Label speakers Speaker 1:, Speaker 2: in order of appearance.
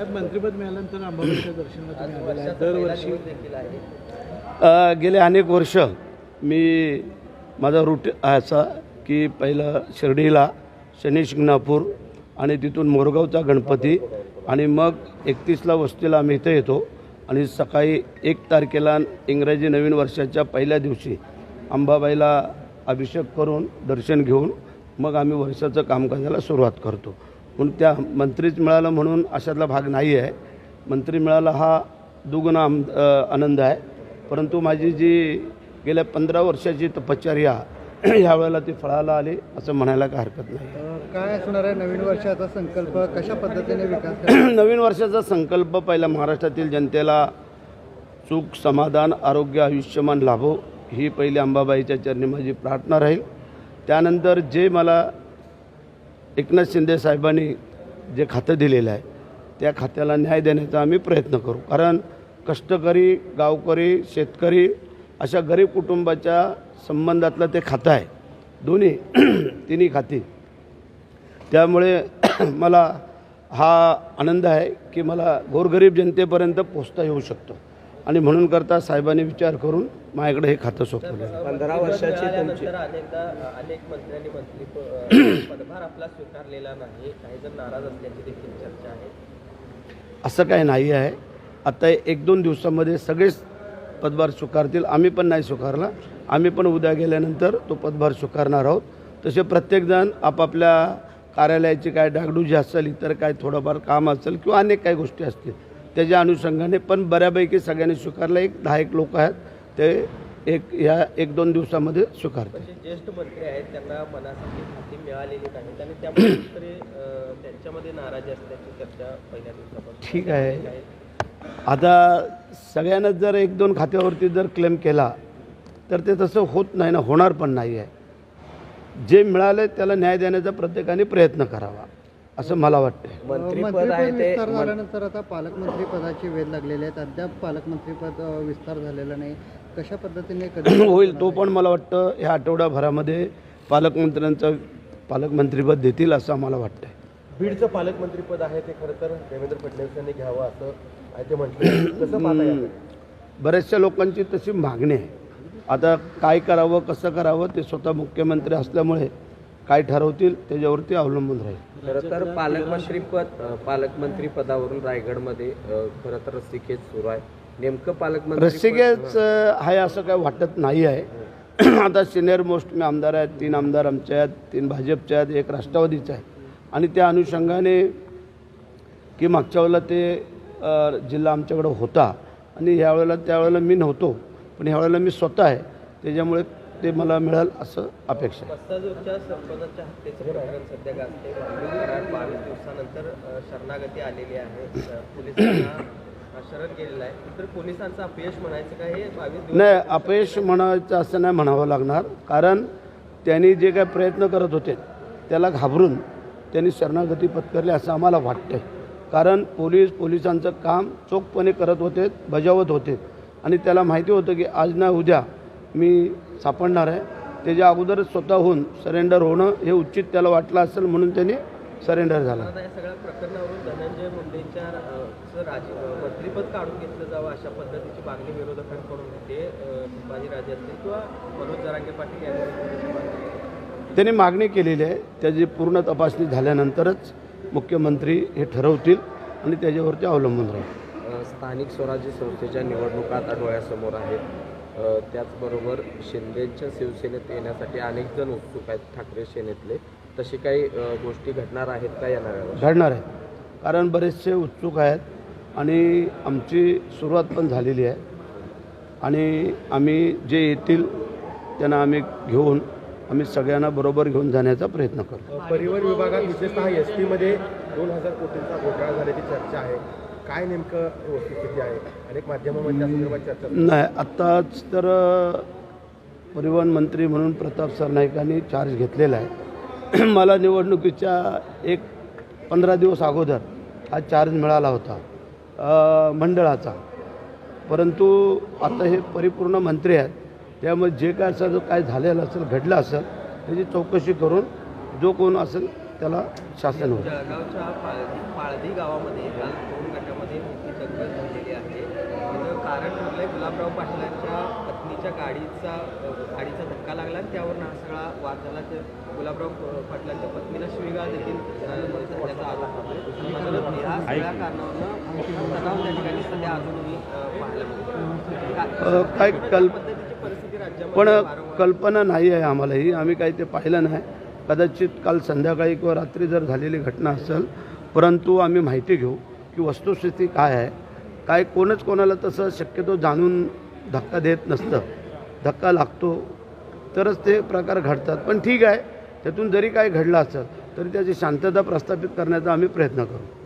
Speaker 1: मंत्रिपद मिळाल्यानंतर अंबाबाईच्या दर्शनाला. दरवर्षी
Speaker 2: गेले अनेक वर्ष मी माझा रूट असा की पहिलं शिर्डीला शनी शिंगणापूर आणि तिथून मोरगावचा गणपती आणि मग एकतीसला वस्तीला आम्ही इथं येतो. आणि सकाळी एक तारखेला इंग्रजी नवीन वर्षाच्या पहिल्या दिवशी अंबाबाईला अभिषेक करून दर्शन घेऊन मग आम्ही वर्षाचं कामकाजाला सुरुवात करतो. म्हणून त्या मंत्रीच मिळालं म्हणून अशातला भाग नाही आहे मंत्री मिळाला हा दुगुणा आम आनंद आहे. परंतु माझी जी गेल्या पंधरा वर्षाची तपश्चर्या ह्या वेळेला ती फळाला आली असं म्हणायला काय हरकत नाही.
Speaker 3: काय असणार आहे नवीन वर्षाचा संकल्प? कशा पद्धतीने विकास?
Speaker 2: नवीन वर्षाचा संकल्प पहिला महाराष्ट्रातील जनतेला सुख समाधान आरोग्य आयुष्यमान लाभो ही पहिली अंबाबाईच्या चरणी माझी प्रार्थना राहील. त्यानंतर जे मला एकनाथ शिंदे साहेबांनी जे खातं दिलेलं आहे त्या खात्याला न्याय देण्याचा आम्ही प्रयत्न करू. कारण कष्टकरी गावकरी शेतकरी अशा गरीब कुटुंबाच्या संबंधातलं ते खातं आहे. दोन्ही तिन्ही खाती. त्यामुळे मला हा आनंद आहे की मला गोरगरीब जनतेपर्यंत पोचता येऊ शकतो. आणि म्हणून करता साहेबांनी विचार करून माझ्याकडे हे खातं सोपवलं.
Speaker 4: पंधरा वर्षाची तुमची.
Speaker 5: अनेकदा अनेक मंत्र्यांनी मंत्री पदभार आपला स्वीकारलेला नाही. काही जण नाराज असल्याची देखील चर्चा आहे.
Speaker 2: असं काही नाही आहे. आता एक दोन दिवसामध्ये सगळेच पदभार स्वीकारतील. आम्ही पण नाही स्वीकारला. आम्ही पण उद्या गेल्यानंतर तो पदभार स्वीकारणार आहोत. तसे प्रत्येकजण आपापल्या कार्यालयाची काय डागडुजी असेल इतर काय थोडंफार काम असेल किंवा अनेक काही गोष्टी असतील त्याच्या अनुषंगाने पण बऱ्यापैकी सगळ्यांनी स्वीकारलं. एक दहा एक लोक आहेत ते एक ह्या एक दोन दिवसामध्ये स्वीकारतील.
Speaker 5: जे ज्येष्ठ मंत्री आहेत त्यांना मनासारखी खाती मिळालेली नाहीत आणि त्यामुळे त्यांच्यामध्ये नाराजी असल्याची चर्चा पहिल्या दिवसापासून
Speaker 2: ठीक आहे. आता सगळ्यांनाच जर एक दोन खात्यावरती जर क्लेम केला तर ते तसं होत नाही ना होणार पण नाही आहे जे मिळाले त्याला न्याय देण्याचा प्रत्येकाने प्रयत्न करावा. असं मला वाटतं
Speaker 4: मंत्रीपद आहे ते
Speaker 3: विस्तार झाल्यानंतर आता पालकमंत्री पदाची वेध लागलेली आहेत अद्याप पालकमंत्रीपद अ, विस्तार झालेला नाही. कशा पद्धतीने कधी
Speaker 2: होईल तो पण मला वाटतं ह्या आठवड्याभरामध्ये पालकमंत्र्यांचं पालकमंत्रीपद देतील असं आम्हाला वाटतं
Speaker 4: बीडचं पालकमंत्रीपद आहे ते खरं तर देवेंद्र फडणवीस यांनी घ्यावं असं आहे ते म्हटलं. कसं पाहता याकडे?
Speaker 2: बऱ्याचशा लोकांची तशी मागणी आहे. आता काय करावं कसं करावं ते स्वतः मुख्यमंत्री असल्यामुळे काय ठरवतील त्याच्यावरती अवलंबून राहील.
Speaker 6: खरं तर पालकमंत्रीपद अ, पालकमंत्री पदावरून रायगडमध्ये अ, खरं तर रस्सीखेच सुरू आहे. नेमकं पालकमंत्री
Speaker 2: रस्सिकेच आहे असं काय वाटत नाही आहे. आता सिनियर मोस्ट मी आमदार आहेत तीन आमदार आमचे आहेत तीन भाजपचे आहेत एक राष्ट्रवादीचे आहे आणि त्या अनुषंगाने की मागच्या वेळेला ते अ, जिल्हा आमच्याकडं होता. आणि ह्या वेळेला त्यावेळेला मी नव्हतो. पण ह्या वेळेला मी स्वतः आहे. त्याच्यामुळे ते मला मिळेल असं अपेक्षा आहे.
Speaker 5: पस्ताजूरच्या सरपंचाच्या हत्येचं प्रकरण सध्या गाजते वाल्मिक कराड बावीस दिवसानंतर अं, शरणागती आलेली आहे. अं, पोलिसांना अं, शरण गेलेलं आहे. तर पोलिसांचं अपयश म्हणायचं का हे बावीस दिवस
Speaker 2: नाही अपयश म्हणायचं असं नाही म्हणावं लागणार. कारण त्यांनी जे काय प्रयत्न करत होते त्याला घाबरून त्यांनी शरणागती पत्करली असं आम्हाला वाटतंय. कारण पोलीस पोलिसांचं काम चोखपणे करत होते बजावत होते. आणि त्याला माहिती होतं की आज ना उद्या मी सापडणार आहे. त्याच्या अगोदरच स्वतःहून सरेंडर होणं हे उचित त्याला वाटलं असेल म्हणून त्यांनी सरेंडर झाला.
Speaker 5: आता या सगळ्या प्रकरणावरून धनंजय मुंडेंच्या अं, चं राज अं, मंत्रिपद काढून घेतलं जावं अशा पद्धतीची मागणी विरोधकांकडून होते अं, संभाजीराजे असतील किंवा मनोज जरांगे पाटील यांनी देखील त्याची मागणी. केली.
Speaker 2: त्यांनी मागणी केलेली आहे. त्याची पूर्ण तपासणी झाल्यानंतरच मुख्यमंत्री हे ठरवतील आणि त्याच्यावरती अवलंबून राहील.
Speaker 6: स्थानिक स्वराज्य संस्थेच्या निवडणुका आता डोळ्यासमोर आहेत. त्याचबरोबर शिंदेच्या शिवसेनेत येण्यासाठी अनेक जण उत्सुक आहेत ठाकरे सेनेतले. तशी काही गोष्टी घडणार आहेत का या नव्या वर्षात?
Speaker 2: घडणार आहे कारण बरेचसे उत्सुक आहेत आणि आमची सुरुवात पण झालेली आहे. आणि आम्ही जे येतील त्यांना आम्ही घेऊन आम्ही सगळ्यांना बरोबर घेऊन जाण्याचा प्रयत्न करू
Speaker 4: परिवहन विभागात विशेषतः एस टीमध्ये दोन हजार कोटींचा घोटाळा झाल्याची चर्चा आहे. काय नेमकं वस्तुस्थिती आहे? अनेक माध्यमांमध्ये त्या संदर्भात चर्चा
Speaker 2: नाही आत्ताच तर परिवहन मंत्री म्हणून प्रताप सरनाईकांनी चार्ज घेतलेला आहे. मला निवडणुकीच्या एक पंधरा दिवस अगोदर हा चार्ज मिळाला होता मंडळाचा. परंतु आता हे परिपूर्ण मंत्री आहेत त्यामुळे जे काय असं जो काय झालेलं असेल घडलं असेल त्याची चौकशी करून जो कोण असेल त्याला शासन होईल
Speaker 5: जळगावच्या पाळदी पाळदी गावामध्ये काल दोन गटामध्ये मोठी दंगल झालेली आहे त्याचं कारण ठरलंय गुलाबराव पाटलांच्या पत्नीच्या गाडीचा गाडीचा धक्का लागला आणि त्यावरून हा सगळा वाद झाला. तर गुलाबराव पाटलांच्या पत्नीला शिवीगाळ देखील आरोप मात्र या सगळ्या कारणावरून तणाव त्या ठिकाणी सध्या अजूनही पाहायला मिळतो
Speaker 2: काय कल
Speaker 5: पद्धतीची परिस्थिती
Speaker 2: पण कल्पना नाही आहे आम्हालाही. आम्ही काही ते पाहिलं नाही. कदाचित काल संध्याकाळी किंवा रात्री जर झालेली घटना असेल परंतु आम्ही माहिती घेऊ की वस्तुस्थिती काय आहे. काय कोणच कोणाला तसं शक्यतो जाणून धक्का देत नसतं. धक्का लागतो. तरच ते प्रकार घडतात. पण ठीक आहे. त्यातून जरी काय घडलं असेल तरी त्याची शांतता प्रस्थापित करण्याचा आम्ही प्रयत्न करू.